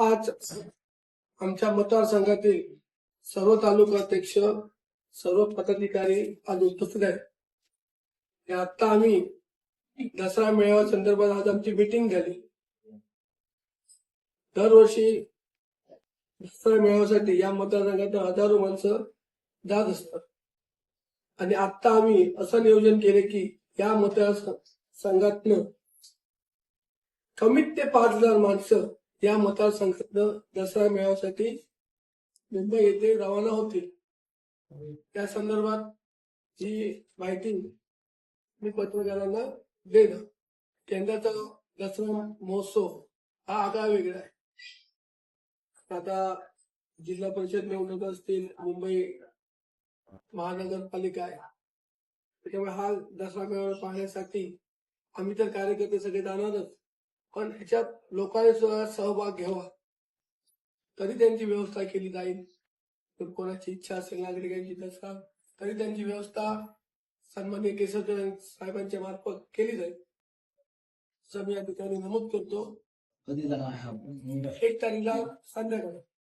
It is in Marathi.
आज आमच्या मतदारसंघातील सर्व तालुका अध्यक्ष सर्व पदाधिकारी आज उपस्थित आहेत. आता आम्ही दसरा मेळाव्या संदर्भात आज आमची मीटिंग झाली. दरवर्षी दसरा मेळाव्यासाठी या मतदारसंघात हजारो माणसं जात असतात. आणि आता आम्ही असं नियोजन केले की या मतदारसंघातनं कमीत ते पाच हजार माणसं या मतदारसंघातनं दसरा मेळाव्यासाठी मुंबई येथे रवाना होतील. त्या संदर्भात जी माहिती मी पत्रकारांना देणं यंदाचा दसरा महोत्सव हा आगळा वेगळा आहे. आता जिल्हा परिषद निवडणूक असतील मुंबई महानगरपालिका आहे. त्याच्यामुळे हा दसरा मेळावा पाहण्यासाठी आम्ही तर कार्यकर्ते सगळे जाणारच. पण ह्याच्यात लोकांनी सुद्धा सहभाग घ्यावा. तरी त्यांची व्यवस्था केली जाईल. जर कोणाची इच्छा असेल नागरिकांची दसरा तरी त्यांची व्यवस्था सन्मान्य केशव साहेबांच्या मार्फत केली जाईल. असं मी या ठिकाणी नमूद करतो? एक तारीखला संध्याकाळी.